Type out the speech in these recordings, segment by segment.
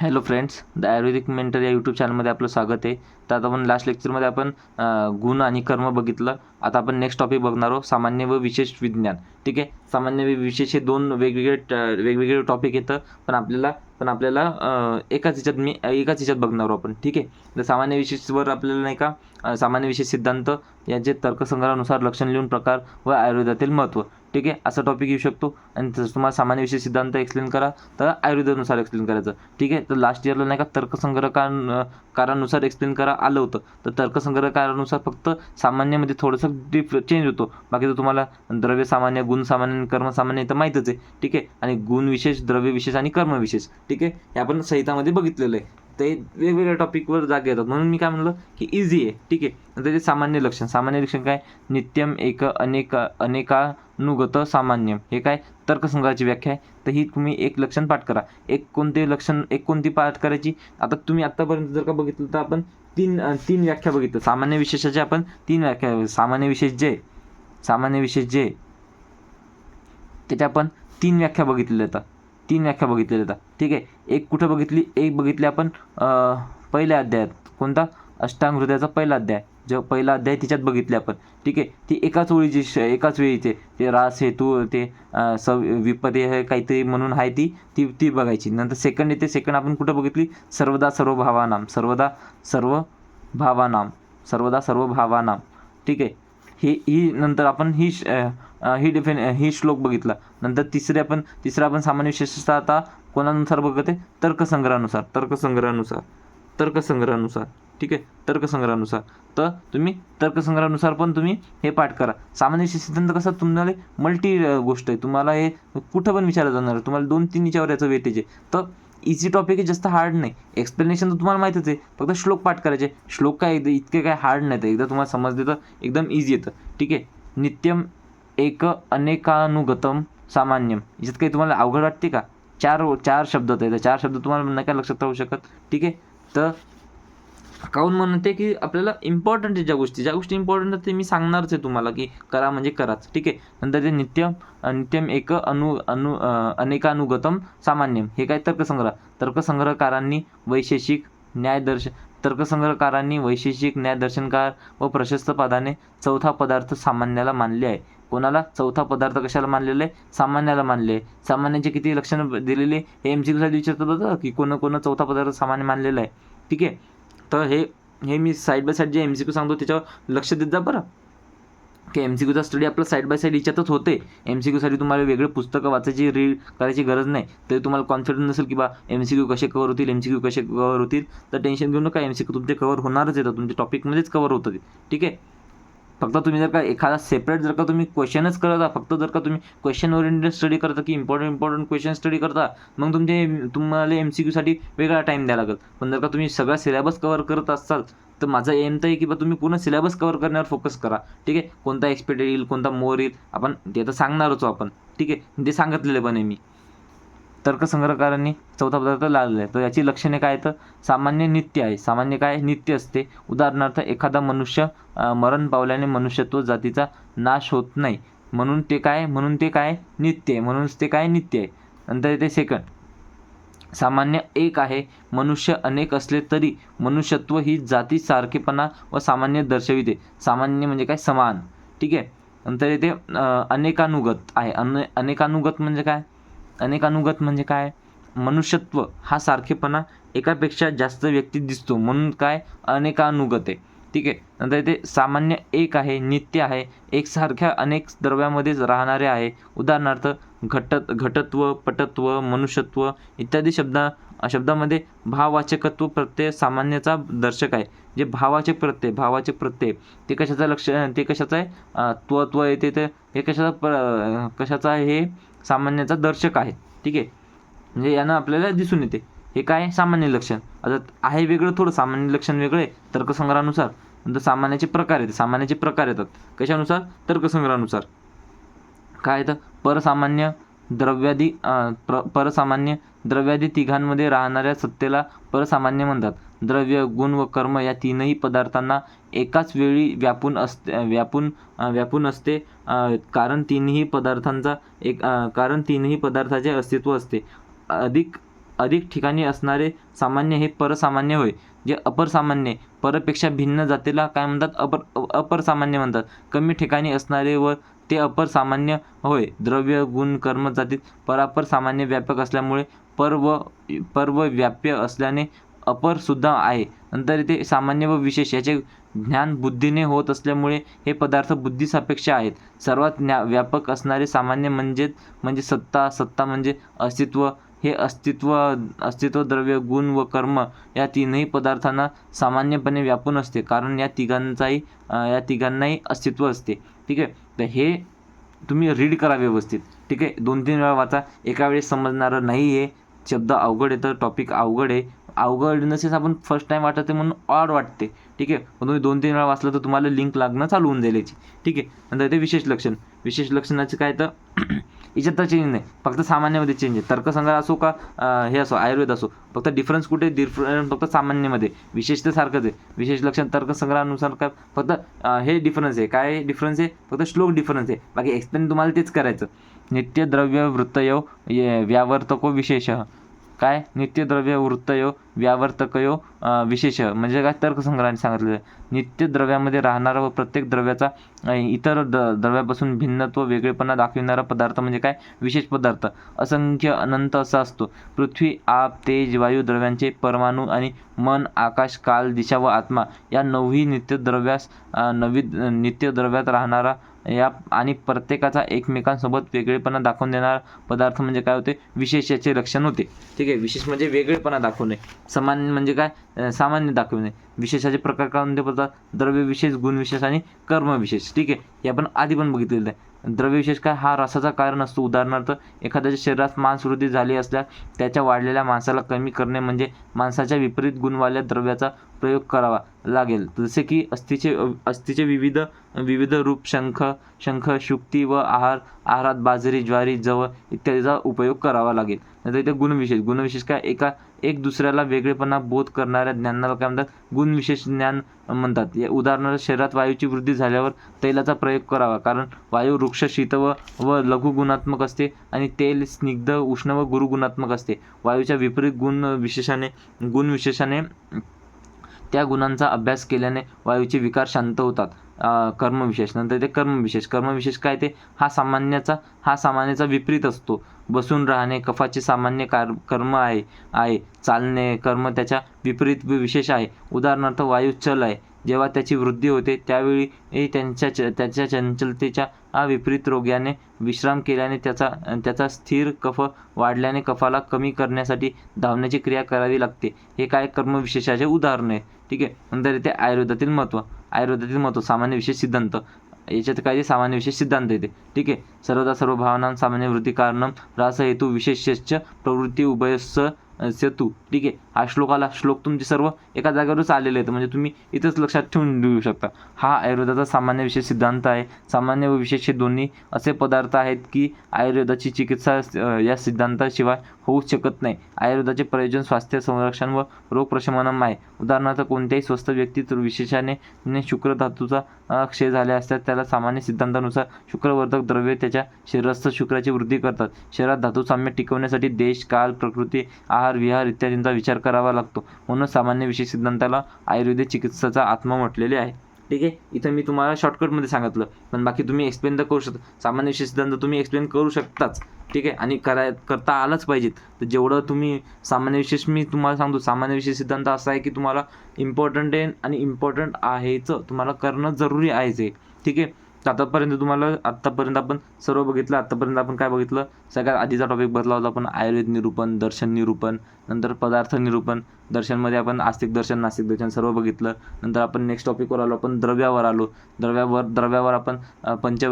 Hello friends the ayurvedic mentor या YouTube चॅनलमध्ये आपलं स्वागत आहे. तर आता आपण लास्ट लेक्चरमध्ये आपण गुण आणि कर्म बघितलं. आता आपण नेक्स्ट टॉपिक बघणार आहोत सामान्य व विशेष विज्ञान. ठीक आहे? सामान्य व विशेष हे दोन वेगवेगळे ट- वेगवेगळे टॉपिक येतं. पण आपल्याला पण आपल्याला एकाच हिच्यात मी एकाच हिच्यात बघणार आहोत आपण. ठीक आहे? तर सामान्य विशेषवर आपल्याला नाही का सामान्य विशेष सिद्धांत यांचे तर्कसंग्रहानुसार लक्षण लिहून प्रकार व आयुर्वेदातील महत्त्व ठीक आहे? असा टॉपिक येऊ शकतो. आणि तसं तुम्हाला सामान्य विशेष सिद्धांत एक्सप्लेन करा तर आयुर्वेदानुसार एक्सप्लेन करायचं ठीक आहे? तर लास्ट इयरला नाही का तर्कसंग्रह कारानुसार एक्सप्लेन करा आलं होतं. तर तर्कसंग्रहकारानुसार फक्त सामान्यमध्ये थोडंसं डिफ चेंज होतो. बाकी तर तुम्हाला द्रव्य सामान्य गुण सामान्य आणि कर्मसामान्य तर माहीतच आहे. ठीक आहे? आणि गुण विशेष द्रव्य विशेष आणि कर्मविशेष ठीक आहे? हे आपण संहितामध्ये बघितलेलं आहे. ते वेगवेगळ्या टॉपिकवर जागे येतात. म्हणून मी काय म्हणलं की इझी आहे. ठीक आहे. त्याचे सामान्य लक्षण. सामान्य लक्षण काय? नित्यम एक अनेक अनेकानुगत सामान्य हे काय? तर्कसंग्रहाची व्याख्या आहे. तर ही तुम्ही एक लक्षण पाठ करा. एक कोणते लक्षण एक कोणती पाठ करायची? आता तुम्ही आत्तापर्यंत जर का बघितलं तर आपण तीन तीन व्याख्या बघितलं सामान्य विशेषाचे आपण तीन व्याख्या सामान्य विशेष जे सामान्य विशेष जे त्याच्या आपण तीन व्याख्या बघितलेल्या आहेत. तीन व्याख्या बघितलेल्या आहेत. ठीक आहे? एक कुठं बघितली? एक बघितली आपण पहिल्या अध्यायात. कोणता? अष्टांग हृदयाचा पहिला अध्याय. जो पहिला अध्याय तिच्यात बघितले आपण. ठीक आहे? ती एकाच ओळीची श- एकाच वेळीचे ते रास हेतू ते स विपदे हे काहीतरी म्हणून आहे ती ती ती बघायची. नंतर सेकंड येते. सेकंड आपण कुठं बघितली? सर्वदा सर्व भावानाम सर्वदा सर्व भावानाम सर्वदा सर्व भावानाम ठीक आहे? ही ही नंतर आपण ही श- ही डिफिन ही श्लोक बघितला. नंतर तिसरे आपण तिसरा आपण सामान्य विशेषतः आता कोणानुसार बघत? आहे तर्कसंग्रहानुसार तर्कसंग्रहानुसार तर्कसंग्रहानुसार. ठीक आहे? तर्कसंग्रहानुसार. तर तुम्ही तर्कसंग्रहानुसार पण तुम्ही हे पाठ करा. सामान्य सिद्धांत कसं तुम्हाला मल्टी गोष्ट आहे. तुम्हाला हे कुठं पण विचारलं जाणार. तुम्हाला दोन तीन याच्यावर याचं वेटेज आहे. तर इझी टॉपिक आहे जास्त हार्ड नाही. एक्सप्लेनेशन तर तुम्हाला माहीतच आहे. फक्त श्लोक पाठ करायचे. श्लोक काय एकदा इतके काय हार्ड नाही तर एकदा तुम्हाला समजले तर एकदम इझी येतं. ठीक आहे? नित्यम एक अनेकानुगतम सामान्यम याच्यात काही तुम्हाला अवघड वाटते का? चार चार शब्द आहेत. त्या चार शब्द तुम्हाला नाही काय लक्षात राहू शकत. ठीक आहे? तर काहून म्हणते की आपल्याला इम्पॉर्टंट आहे ज्या गोष्टी. ज्या गोष्टी इम्पॉर्टंट आहेत ते मी सांगणारच आहे तुम्हाला की करा म्हणजे कराच. ठीक आहे? नंतर ते नित्यम नित्यम एक अनु अनु अनेकानुगतम सामान्यम. हे काय? तर्कसंग्रह. तर्कसंग्रहकारांनी वैशेषिक न्यायदर्श तर्कसंग्रहकारांनी वैशेषिक न्यायदर्शनकार व प्रशस्त पदाने चौथा पदार्थ सामान्याला मानले आहे. कोणाला? चौथा पदार्थ कशाला मानलेला आहे? सामान्याला मानले आहे. सामान्याचे किती लक्षणं दिलेले हे एम सी क्यूसाठी विचारतात बघा की कोण कोण चौथा पदार्थ सामान्य मानलेला आहे. ठीक आहे? तर हे हे मी साईड बाय साईड जे एम सी क्यू सांगतो त्याच्यावर लक्ष देत जा बरं. की एम सी क्यूचा स्टडी आपला साईड बाय साईड याच्यातच होते. एम सी क्यूसाठी तुम्हाला वेगळे पुस्तकं वाचायची रीड करायची गरज नाही. तरी तुम्हाला कॉन्फिडन्स नसेल की बा एम सी क्यू कसे कवर होतील एम सी क्यू कसे कवर होतील तर टेन्शन घेऊ नका. एम सी क्यू तुमचे कवर होणारच येतं तुमच्या टॉपिकमध्येच कवर होतं ते. ठीक आहे? फक्त तुम्ही जर का एखादा सेपरेट जर का तुम्ही क्वेश्चनच करत आहात फक्त जर का तुम्ही क्वेश्चन ओरिएंटेड स्टडी करता की इम्पॉर्टंट इम्पॉर्टंट क्वेश्चन स्टडी करता मग तुमचे तुम्हाला एम सी क्यूसाठी वेगळा टाईम द्यावा लागेल. पण जर का तुम्ही सगळा सिलेबस कवर करत असाल तर माझा एम तर आहे की बा तुम्ही पूर्ण सिलेबस कवर करण्यावर फोकस करा. ठीक आहे? कोणता एक्सपेक्टेड येईल कोणता मोर येईल आपण ते तर सांगणारच आपण. ठीक आहे? ते सांगितलेलं पण आहे मी. तर्कसंग्रहकारांनी चौथा पदार्थ लावलेला आहे तर याची लक्षणे काय तर सामान्य नित्य आहे. सामान्य काय? नित्य असते. उदाहरणार्थ एखादा मनुष्य मरण पावल्याने मनुष्यत्व जातीचा नाश होत नाही. म्हणून ते काय? म्हणून ते काय? नित्य आहे. म्हणूनच ते काय? नित्य आहे. नंतर येते सेकंड. सामान्य एक आहे. मनुष्य अनेक असले तरी मनुष्यत्व ही जाती सारखेपणा व सामान्य दर्शविते. सामान्य म्हणजे काय? समान. ठीक आहे? नंतर येते अनेकानुगत आहे. अने अनेकानुगत म्हणजे काय? अनेकानुगत म्हणजे काय? मनुष्यत्व हा सारखेपणा एकापेक्षा जास्त व्यक्तीत दिसतो. म्हणून काय? अनेकानुगत. आहे ठीक आहे? नंतर इथे सामान्य एक आहे नित्य आहे. एकसारख्या अनेक द्रव्यामध्येच राहणारे आहे. उदाहरणार्थ घटत घटत्व पटत्व मनुष्यत्व इत्यादी शब्दा शब्दामध्ये भाववाचकत्व प्रत्यय सामान्याचा दर्शक आहे. जे भावाचे प्रत्यय भावाचे प्रत्यय ते कशाचं लक्ष ते कशाचं आहे? त्वत्व येते ते हे कशाचा प्र कशाचा आहे हे? सामान्याचा दर्शक आहे. ठीक? आहे म्हणजे यानं आपल्याला दिसून येते. हे काय सामान्य लक्षण? आता आहे वेगळं थोडं सामान्य लक्षण वेगळं आहे तर्कसंग्रहानुसार. नंतर सामान्याचे प्रकार येतात. सामान्याचे प्रकार येतात. कशानुसार? तर्कसंग्रहानुसार. काय येतं? परसामान्य द्रव्यादी प्र परसामान्य द्रव्यादी तिघांमध्ये राहणाऱ्या सत्तेला परसामान्य म्हणतात. द्रव्य गुण व कर्म या तीनही पदार्थांना एकाच वेळी व्यापून असते व्यापून व्यापून असते. कारण तीनही पदार्थांचा एक कारण तीनही पदार्थाचे अस्तित्व असते. अधिक अधिक ठिकाणी असणारे सामान्य हे परसामान्य होय जे अपर सामान्य परपेक्षा भिन्न जातीला काय म्हणतात? अपर अपरसामान्य म्हणतात. कमी ठिकाणी असणारे व ते अपर सामान्य होय. द्रव्य गुण कर्म जातीत परापर सामान्य व्यापक असल्यामुळे पर्व पर्व व्याप्य असल्याने अपर सुद्धा आहे. नंतर इथे सामान्य व विशेष याचे ज्ञान बुद्धीने होत असल्यामुळे हे पदार्थ बुद्धीसापेक्ष आहेत. सर्वात ज्ञा व्यापक असणारे सामान्य म्हणजेच म्हणजे सत्ता सत्ता म्हणजे अस्तित्व. हे अस्तित्व अस्तित्व द्रव्य गुण व कर्म या तीनही पदार्थांना सामान्यपणे व्यापून असते. कारण या तिघांचाही या तिघांनाही अस्तित्व असते. ठीक आहे? तर हे तुम्ही रीड करा व्यवस्थित. ठीक आहे? दोन तीन वेळा वाचा. एका वेळेस समजणारं नाही आहे शब्द अवघड आहे तर टॉपिक अवघड आहे. अवघड नसेस आपण फर्स्ट टाईम वाटते म्हणून ऑड वाटते. ठीक आहे? पण तुम्ही दोन तीन वेळा वाचलं तर तुम्हाला लिंक लागणं चालू होऊन जाईल याची. ठीक आहे? नंतर ते विशेष लक्षण. विशेष लक्षणाचं काय तर याच्यात तर चेंज नाही. फक्त सामान्यमध्ये चेंज आहे. तर्कसंग्रह असो का हे असो आयुर्वेद असो फक्त डिफरन्स कुठे डिफरन्स फक्त सामान्यमध्ये. विशेष तर सारखंच आहे. विशेष लक्षण तर्कसंग्रहानुसार काय फक्त हे डिफरन्स आहे. काय डिफरन्स आहे? फक्त श्लोक डिफरन्स आहे. बाकी एक्सप्लेन तुम्हाला तेच करायचं. नित्यद्रव्य वृत्तयो ये- व्यावर्तको विशेष. काय? नित्यद्रव्य वृत्तयो व्यावर्तकयो विशेष म्हणजे काय? तर्कसंग्रहाने सांगितलेलं नित्यद्रव्यामध्ये राहणारा व प्रत्येक द्रव्याचा इतर द द्रव्यापासून भिन्नत्व वेगळेपणा दाखविणारा पदार्थ म्हणजे काय? विशेष पदार्थ. असंख्य अनंत असा असतो. पृथ्वी आप तेज वायू द्रव्यांचे परमाणू आणि मन आकाश काल दिशा व आत्मा या नवही नित्यद्रव्यास नवी नित्यद्रव्यात राहणारा या आणि प्रत्येकाचा एकमेकांसोबत वेगळेपणा दाखवून देणारा पदार्थ म्हणजे काय होते? विशेष याचे लक्षण होते. ठीक आहे? विशेष म्हणजे वेगळेपणा दाखवणे समान म्हणजे काय? सामान्य दाखवणे विशेषाचे प्रकार कोणते पडतात द्रव्य विशेष गुणविशेष आणि कर्मविशेष. ठीक आहे? हे आपण आधी पण बघितलेलं आहे. द्रव्य विशेष काय? हा रसाचा कारण असतो. उदाहरणार्थ एखाद्याच्या शरीरात मांसवृद्धी झाली असल्यास त्याच्या वाढलेल्या मांसाला कमी करणे म्हणजे माणसाच्या विपरीत गुणवाल्या द्रव्याचा प्रयोग करावा लागेल. जसे की अस्थीचे अस्थिचे विविध विविध रूप शंख शंख शुक्ती व आहार आहारात बाजरी ज्वारी जव इत्यादीचा उपयोग करावा लागेल. नंतर इथे गुणविशेष गुणविशेष काय? एका एक दुसऱ्याला वेगळेपणा बोध करणाऱ्या ज्ञानाला काय म्हणतात? गुणविशेष ज्ञान म्हणतात. या उदाहरणार्थ शरीरात वायूची वृद्धी झाल्यावर तेलाचा प्रयोग करावा. कारण वायू वृक्ष शीत व व लघु गुणात्मक असते आणि तेल स्निग्ध उष्ण व गुरुगुणात्मक असते. वायूच्या विपरीत गुण विशेषाने गुणविशेषाने त्या गुणांचा अभ्यास केल्याने वायूचे विकार शांत होतात. कर्मविशेष. नंतर ते कर्मविशेष. कर्मविशेष काय ते? हा सामान्याचा हा सामान्याचा विपरीत असतो. बसून राहणे कफाचे सामान्य कार कर्म आहे आहे. चालणे कर्म त्याच्या विपरीत विशेष आहे. उदाहरणार्थ वायू चल आहे. जेव्हा त्याची वृद्धी होते त्यावेळी त्यांच्या च त्याच्या चंचलतेच्या विपरीत रोग्याने विश्राम केल्याने त्याचा त्याचा स्थिर कफ वाढल्याने कफाला कमी करण्यासाठी धावण्याची क्रिया करावी लागते. हे काय कर्मविशेषाचे उदाहरण आहे? ठीक आहे. नंतर येते आयुर्वेदातील महत्त्व आयुर्वेदातील महत्त्व सामान्य विशेष सिद्धांत. याच्यात काय सामान्य विशेष सिद्धांत येते. ठीक आहे. सर्वदा सर्व भावना सामान्य वृत्ती कारणम रास हेतू विशेषश्च प्रवृत्ती उभयस्स सेतू. ठीक आहे? हा श्लोक आला श्लोक तुमचे सर्व एका जागेवरच आलेले आहेत. म्हणजे तुम्ही इथंच लक्षात ठेवून देऊ शकता. हा आयुर्वेदाचा सामान्य विशेष सिद्धांत आहे. सामान्य व विशेष हे दोन्ही असे पदार्थ आहेत की आयुर्वेदाची चिकित्सा या सिद्धांताशिवाय होऊ शकत नाही. आयुर्वेदाचे प्रयोजन स्वास्थ्य संरक्षण व रोग प्रशमनम आहे. उदाहरणार्थ कोणत्याही स्वस्थ व्यक्तीत विशेषाने शुक्र धातूचा क्षय झाले असतात त्याला सामान्य सिद्धांतानुसार शुक्रवर्धक द्रव्ये त्याच्या शरीरस्थ शुक्राची वृद्धी करतात. शरीरात धातू साम्य टिकवण्यासाठी देश काल प्रकृती आहार विहार इत्यादींचा विचार करावा लागतो. म्हणून सामान्य विशेष सिद्धांताला आयुर्वेदिक चिकित्साचा आत्मा म्हटलेले आहे. ठीक आहे? इथं मी तुम्हाला शॉर्टकटमध्ये सांगितलं. पण बाकी तुम्ही एक्सप्लेन तर करू शकता. सामान्य विशेष सिद्धांत तुम्ही एक्सप्लेन करू शकताच. ठीक आहे? आणि कराय करता आलाच पाहिजेत. तर जेवढं तुम्ही सामान्य विशेष मी तुम्हाला सांगतो सामान्य विशेष सिद्धांत असा आहे की तुम्हाला इम्पॉर्टंट आहे आणि इम्पॉर्टंट आहेच तुम्हाला करणं जरुरी आहेच आहे. ठीक आहे? तर आतापर्यंत तुम्हाला आत्तापर्यंत आपण सर्व बघितलं आत्तापर्यंत आपण काय बघितलं? सगळ्यात आधीचा टॉपिक बदला होता आपण आयुर्वेद निरूपण दर्शन निरूपण नंतर पदार्थ निरूपण. दर्शनमध्ये आपण आस्तिक दर्शन नास्तिक दर्शन सर्व बघितलं. नंतर आपण नेक्स्ट टॉपिकवर आलो आपण द्रव्यावर आलो. द्रव्यावर द्रव्यावर आपण पंच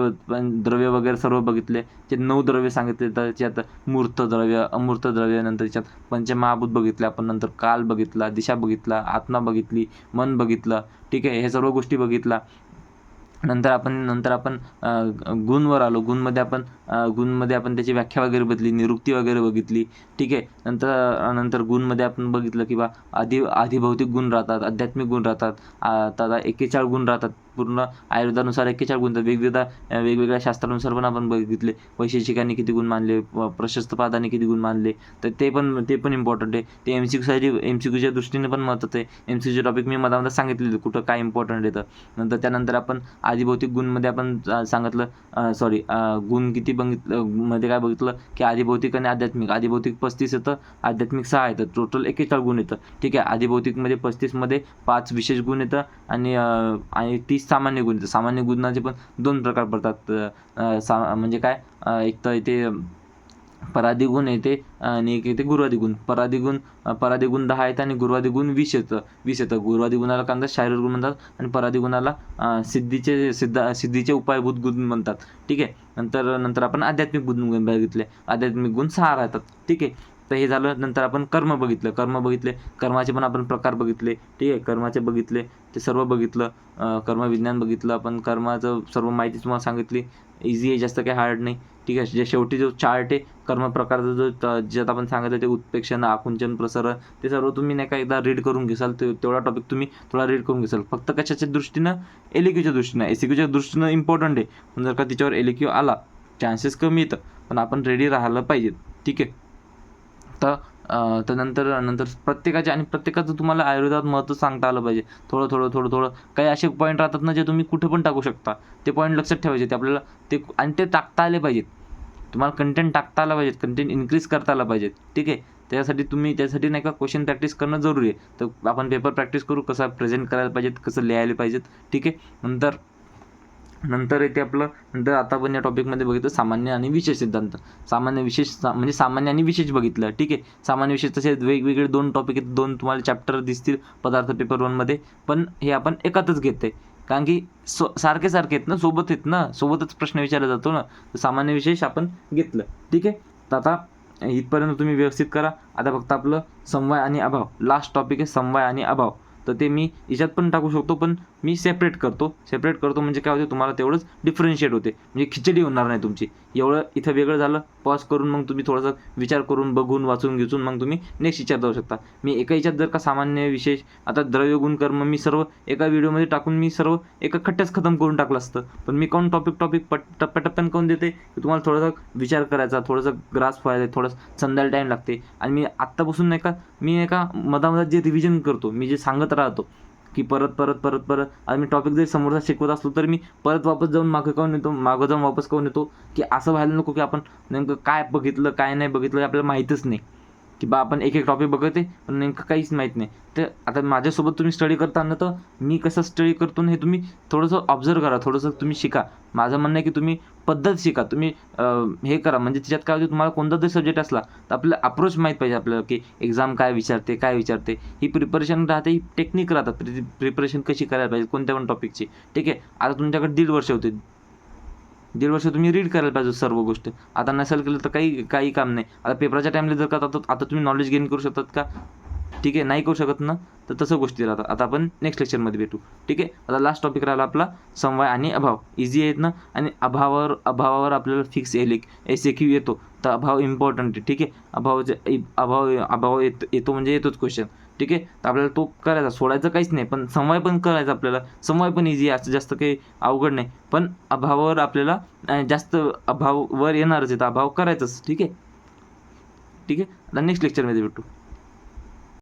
द्रव्य वगैरे सर्व बघितले. ते नऊ द्रव्य सांगितले तर त्याच्यात मूर्त द्रव्य अमूर्त द्रव्य नंतर त्याच्यात पंचमहाभूत बघितले आपण नंतर काल बघितला दिशा बघितला आत्मा बघितली मन बघितलं. ठीक आहे हे सर्व गोष्टी बघितला नंतर आपण नंतर आपण गुणवर आलो. गुणमध्ये आपण गुणमध्ये आपण त्याची व्याख्या वगैरे बघितली निरुक्ती वगैरे बघितली. ठीक आहे. नंतर नंतर गुणमध्ये आपण बघितलं की बा आधी आधिभौतिक गुण राहतात आध्यात्मिक गुण राहतात आता एकेचाळ गुण राहतात. पूर्ण आयुर्वेदानुसार एक्केचाळ गुण राहतात. वेगवेगळ्या वेगवेगळ्या शास्त्रानुसार पण आपण बघितले. वैशेषिकांनी किती गुण मानले प्रशस्त पादाने किती गुण मानले. तर ते पण ते पण इम्पॉर्टंट आहे. ते एम सी क्यूसाठी एम सी क्यूच्या दृष्टीने पण महत्त्वाचं आहे. एम सी क्यूचे टॉपिक मी मधामध्ये सांगितले कुठं काय इम्पॉर्टंट येतं नंतर त्यानंतर आपण आदिभौतिक गुणमध्ये आपण सांगितलं सॉरी गुण किती बघितलं मध्ये काय बघितलं की आदिभौतिक आणि आध्यात्मिक. आदिभौतिक पस्तीस येतं आध्यात्मिक सहा येतं. टोटल एकेचाळ गुण येतं. ठीक आहे आदिभौतिकमध्ये पस्तीसमध्ये पाच विशेष गुण येतं आणि आणि तीस सामान्य गुण सामान्य गुणाचे पण दोन प्रकार पडतात. सा म्हणजे काय? एक तर इथे परादी गुण येते आणि एक येते गुरुवादी गुण. परादी गुण पराधी परादी गुण दहा येतं आणि गुरुवादी गुण वीस येतं वीस येतं गुरुवादी गुणाला काय म्हणतात शारीरिक गुण म्हणतात आणि परादी गुणाला सिद्धीचे सिद्धा सिद्धीचे उपायभूत गुण म्हणतात. ठीक आहे? नंतर नंतर आपण आध्यात्मिक गुण बघितले आध्यात्मिक गुण सहा राहतात. ठीक आहे? तर हे झालं नंतर आपण कर्म बघितलं. कर्म बघितले कर्माचे पण आपण प्रकार बघितले. ठीक आहे कर्माचे बघितले ते सर्व बघितलं कर्मविज्ञान बघितलं आपण कर्माचं सर्व माहिती तुम्हाला सांगितली. इझी आहे जास्त काही हार्ड नाही. ठीक आहे जे शेवटी जो चार्ट आहे कर्मप्रकारचा जो त- ज्यात आपण सांगितलं ते उत्प्रेक्षण आकुंचन प्रसरण ते सर्व तुम्ही नाही का एकदा रीड करून घेसाल ते तेवढा टॉपिक तुम्ही थोडा रीड करून घेसाल. फक्त कशाच्या दृष्टीनं? एलिक्यूच्या दृष्टीनं. एसिक्यूच्या दृष्टीनं इम्पॉर्टंट आहे. पण जर का तिच्यावर एलिक्यू आला चान्सेस कमी येतं पण आपण रेडी राहिलं पाहिजे ठीक आहे. तर त्यानंतर नंतर नंतर प्रत्येकाचे आणि प्रत्येकाचं तुम्हाला आयुर्वेदात महत्त्व सांगता आलं पाहिजे. थोडं थोडं थोडं थोडं काही असे पॉईंट राहतात ना जे तुम्ही कुठे पण टाकू शकता. ते पॉईंट लक्षात ठेवायचे. ते आपल्याला ते आणि ते टाकता आले पाहिजेत. तुम्हाला कंटेंट टाकता आला पाहिजेत. कंटेंट इन्क्रीज करता आला पाहिजेत. ठीक आहे? त्यासाठी तुम्ही त्यासाठी नाही का क्वेश्चन प्रॅक्टिस करणं जरुरी आहे. तर आपण पेपर प्रॅक्टिस करू कसं प्रेझेंट करायला पाहिजेत कसं लिहायला पाहिजेत. ठीक आहे? नंतर नंतर येते आपलं नंतर आता आपण या टॉपिकमध्ये बघितलं सामान्य आणि विशेष सिद्धांत. सामान्य विशेष सा- म्हणजे सामान्य आणि विशेष बघितलं. ठीक आहे? सामान्य विशेष तसे वेगवेगळे दोन टॉपिक आहेत. दोन तुम्हाला चॅप्टर दिसतील पदार्थ पेपर वनमध्ये पण हे आपण एकातच घेते कारण की सो सारखे सारखे आहेत ना? सोबत आहेत ना? सोबतच प्रश्न विचारला जातो ना? तर सामान्य विशेष आपण घेतलं. ठीक आहे? तर आता इथपर्यंत तुम्ही व्यवस्थित करा. आता फक्त आपलं समवाय आणि अभाव. लास्ट टॉपिक आहे समवाय आणि अभाव. तर ते मी याच्यात पण टाकू शकतो पण मी सेपरेट करतो. सेपरेट करतो म्हणजे काय होते तुम्हाला तेवढंच डिफरन्शिएट होते. म्हणजे खिचडी होणार नाही तुमची. एवढं इथं वेगळं झालं पॉज करून मग तुम्ही थोडासा विचार करून बघून वाचून घेचून मग तुम्ही नेक्स्ट विचार जाऊ शकता. मी एका याच्यात जर का सामान्य विशेष आता द्रव्य गुण कर्म मी सर्व एका व्हिडिओमध्ये टाकून मी सर्व एका खट्ट्याच खतम करून टाकलं असतं. पण मी कोण टॉपिक टॉपिक पट टप्प्याटप्प्यान काऊन देते की तुम्हाला थोडासा विचार करायचा थोडासा ग्रास व्हायचा थोडंसं संध्याला टाईम लागते. आणि मी आत्तापासून नाही का मी एका मधामधात जे रिव्हिजन करतो मी जे सांगत राहतो. की परत परत परत परत. आणि मी टॉपिक जरी समोरचा शिकवत असलो तर मी परत वापस जाऊन मागं काऊन येतो? मागं जाऊन वापस काऊन येतो? की असं व्हायला नको की आपण नेमकं काय बघितलं काय नाही बघितलं हे आपल्याला माहीतच नाही. की बा आपण एक एक टॉपिक बघते पण नेमकं काहीच माहीत नाही. तर आता माझ्यासोबत तुम्ही स्टडी करताना तर मी कसं स्टडी करतो हे तुम्ही थोडंसं ऑब्झर्व करा थोडंसं तुम्ही शिका. माझं म्हणणं आहे की तुम्ही पद्धत शिका. तुम्ही हे करा. म्हणजे त्याच्यात काय होते तुम्हाला कोणता तरी सब्जेक्ट असला तर आपलं अप्रोच माहीत पाहिजे आपल्याला की एक्झाम काय विचारते काय विचारते. ही प्रिपरेशन राहते ही टेक्निक राहतात. प्रि प्रिपरेशन कशी करायला पाहिजे कोणत्या पण टॉपिकची ठीक आहे? आता तुमच्याकडे दीड वर्ष होते. दीड वर्ष तुम्ही रीड करायला पाहिजे सर्व गोष्ट. आता नसेल केलं तर काही काही काम नाही. आता पेपराच्या टाईमला जर का आता आता तुम्ही नॉलेज गेन करू शकतात का? ठीक आहे नाही करू शकत ना? तर तसं गोष्टी राहतात. आता आपण नेक्स्ट लेक्चरमध्ये भेटू. ठीक आहे? आता लास्ट टॉपिक राहिला आपला समवाय आणि अभाव. इझी आहेत ना? आणि अभावावर अभावावर आपल्याला fix L S A Q येतो. तर अभाव इम्पॉर्टंट आहे. ठीक आहे? अभाव अभाव अभाव येत येतो म्हणजे येतोच क्वेश्चन ठीक आहे? तर आपल्याला तो करायचा. सोडायचं काहीच नाही पण समवाय पण करायचा आपल्याला. समवाय पण इझी आहे असं जास्त काही अवघड नाही. पण अभावावर आपल्याला जास्त अभाव वर येणारच आहे. तर अभाव करायचंच ठीक आहे? ठीक आहे? आता नेक्स्ट लेक्चरमध्ये भेटू.